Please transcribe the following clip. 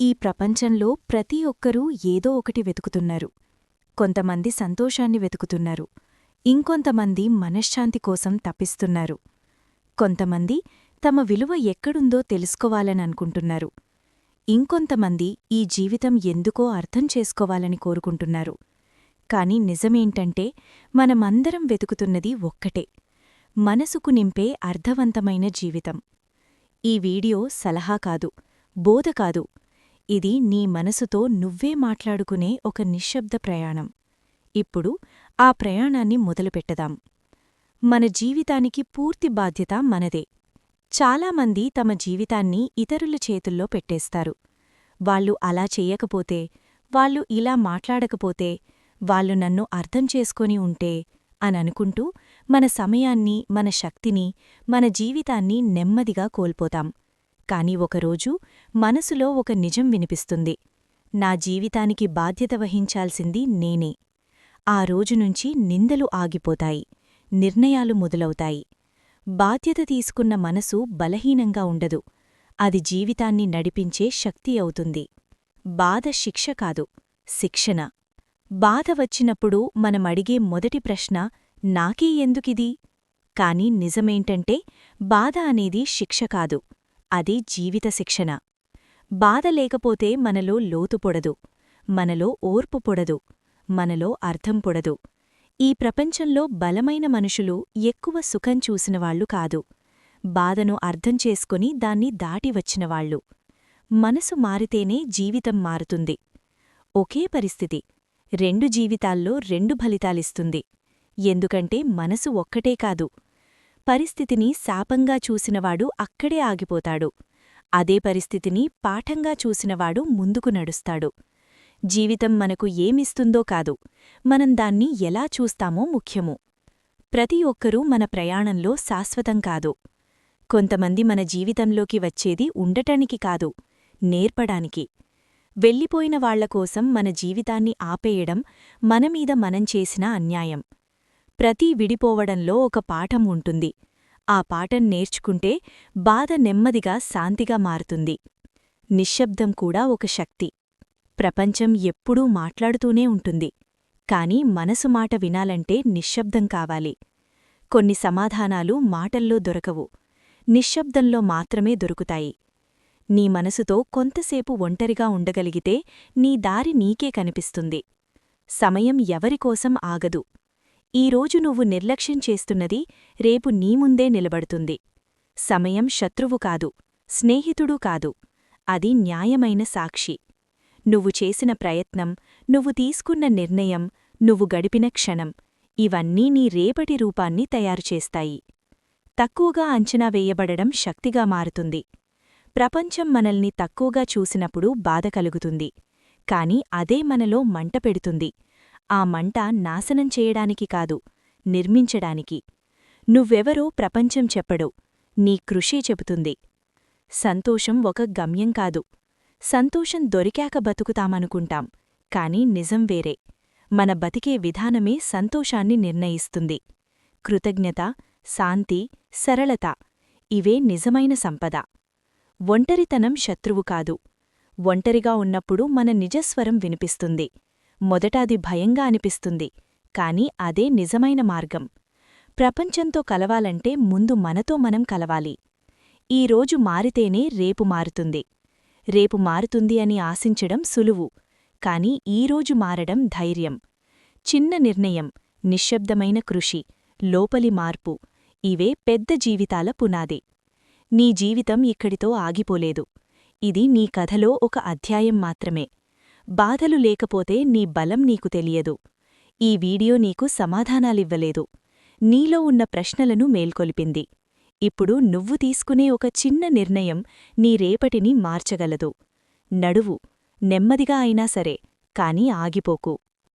ఈ ప్రపంచంలో ప్రతి ఒక్కరూ ఏదో ఒకటి వెతుకుతున్నారు. కొంతమంది సంతోషాన్ని వెతుకుతున్నారు. ఇంకొంతమంది మనశ్శాంతి కోసం తప్పిస్తున్నారు. కొంతమంది తమ విలువ ఎక్కడుందో తెలుసుకోవాలని అనుకుంటున్నారు. ఇంకొంతమంది ఈ జీవితం ఎందుకో అర్థం చేసుకోవాలని కోరుకుంటున్నారు. కాని నిజమేంటంటే మనమందరం వెతుకుతున్నది ఒక్కటే. మనసుకు నింపే అర్థవంతమైన జీవితం. ఈ వీడియో సలహా కాదు బోధ కాదు ఇది నీ మనసుతో నువ్వే మాట్లాడుకునే ఒక నిశ్శబ్ద ప్రయాణం. ఇప్పుడు ఆ ప్రయాణాన్ని మొదలుపెట్టదాం. మన జీవితానికి పూర్తి బాధ్యత మనదే. చాలామంది తమ జీవితాన్ని ఇతరుల చేతుల్లో పెట్టేస్తారు. వాళ్ళు అలా చెయ్యకపోతే వాళ్ళు ఇలా మాట్లాడకపోతే వాళ్ళు నన్ను అర్థం చేసుకొని ఉంటే అననుకుంటూ మన సమయాన్ని మన శక్తిని మన జీవితాన్ని నెమ్మదిగా కోల్పోతాం. కాని ఒకరోజు మనసులో ఒక నిజం వినిపిస్తుంది. నా జీవితానికి బాధ్యత వహించాల్సింది నేనే. ఆ రోజునుంచి నిందలు ఆగిపోతాయి నిర్ణయాలు మొదలవుతాయి. బాధ్యత తీసుకున్న మనసు బలహీనంగా ఉండదు. అది జీవితాన్ని నడిపించే శక్తి అవుతుంది. బాధ శిక్ష కాదు శిక్షణ. బాధ వచ్చినప్పుడు మనమడిగే మొదటి ప్రశ్న నాకే ఎందుకిది? కాని నిజమేంటంటే బాధ అనేది శిక్ష కాదు. అది జీవిత శిక్షణ బాధ లేకపోతే మనలో లోతు పొడదు. మనలో ఓర్పు పొడదు. మనలో అర్థం పొడదు. ఈ ప్రపంచంలో బలమైన మనుషులు ఎక్కువ సుఖం చూసినవాళ్ళు కాదు. బాధను అర్థం చేసుకుని దాన్ని దాటి వచ్చినవాళ్ళు మనసు మారితేనే జీవితం మారుతుంది. ఒకే పరిస్థితి. రెండు జీవితాల్లో రెండు ఫలితాలిస్తుంది. ఎందుకంటే మనసు ఒక్కటే కాదు. పరిస్థితిని శాపంగా చూసినవాడు అక్కడే ఆగిపోతాడు. అదే పరిస్థితిని పాఠంగా చూసినవాడు ముందుకు నడుస్తాడు. జీవితం మనకు ఏమిస్తుందో కాదు. మనం దాన్ని ఎలా చూస్తామో ముఖ్యము. ప్రతి ఒక్కరూ మన ప్రయాణంలో శాశ్వతం కాదు. కొంతమంది మన జీవితంలోకి వచ్చేది ఉండటానికి కాదు నేర్పడానికి. వెళ్ళిపోయిన వాళ్ళకోసం మన జీవితాన్ని ఆపేయడం మనమీద మనం చేసిన అన్యాయం. ప్రతి విడిపోవడంలో ఒక పాఠం ఉంటుంది. ఆ పాఠం నేర్చుకుంటే బాధ నెమ్మదిగా శాంతిగా మారుతుంది. నిశ్శబ్దం కూడా ఒక శక్తి. ప్రపంచం ఎప్పుడూ మాట్లాడుతూనే ఉంటుంది. కాని మనసు మాట వినాలంటే నిశ్శబ్దం కావాలి. కొన్ని సమాధానాలు మాటల్లో దొరకవు. నిశ్శబ్దంలో మాత్రమే దొరుకుతాయి. నీ మనసుతో కొంతసేపు ఒంటరిగా ఉండగలిగితే నీ దారి నీకే కనిపిస్తుంది. సమయం ఎవరికోసం ఆగదు. ఈరోజు నువ్వు నిర్లక్ష్యం చేస్తున్నది రేపు నీ ముందే నిలబడుతుంది. సమయం శత్రువు కాదు స్నేహితుడూ కాదు అది న్యాయమైన సాక్షి. నువ్వు చేసిన ప్రయత్నం నువ్వు తీసుకున్న నిర్ణయం నువ్వు గడిపిన క్షణం ఇవన్నీ నీ రేపటి రూపాన్ని తయారుచేస్తాయి తక్కువగా అంచనా వేయబడడం శక్తిగా మారుతుంది. ప్రపంచం మనల్ని తక్కువగా చూసినప్పుడు బాధ కలుగుతుంది కాని అదే మనలో మంట పెడుతుంది. ఆ మంట నాశనం చేయడానికి కాదు నిర్మించడానికి. నువ్వెవరో ప్రపంచం చెప్పడు నీ కృషి చెబుతుంది. సంతోషం ఒక గమ్యం కాదు. సంతోషం దొరికాక బతుకుతామనుకుంటాం కాని నిజం వేరే. మన బతికే విధానమే సంతోషాన్ని నిర్ణయిస్తుంది. కృతజ్ఞత శాంతి సరళత ఇవే నిజమైన సంపద. ఒంటరితనం శత్రువు కాదు. ఒంటరిగా ఉన్నప్పుడు మన నిజస్వరం వినిపిస్తుంది. మొదట అది భయంగా అనిపిస్తుంది. కాని అదే నిజమైన మార్గం. ప్రపంచంతో కలవాలంటే ముందు మనతో మనం కలవాలి. ఈరోజు మారితేనే రేపు మారుతుంది. రేపు మారుతుంది అని ఆశించడం సులువు. కాని ఈరోజు మారడం ధైర్యం. చిన్న నిర్ణయం నిశ్శబ్దమైన కృషి లోపలి మార్పు ఇవే పెద్ద జీవితాల పునాది. నీ జీవితం ఇక్కడితో ఆగిపోలేదు. ఇది నీ కథలో ఒక అధ్యాయం మాత్రమే. బాధలు లేకపోతే నీ బలం నీకు తెలియదు. ఈ వీడియో నీకు సమాధానాలివ్వలేదు. నీలో ఉన్న ప్రశ్నలను మేల్కొలిపింది. ఇప్పుడు నువ్వు తీసుకునే ఒక చిన్న నిర్ణయం నీ రేపటిని మార్చగలదు. నడువు. నెమ్మదిగా అయినా సరే కాని ఆగిపోకు.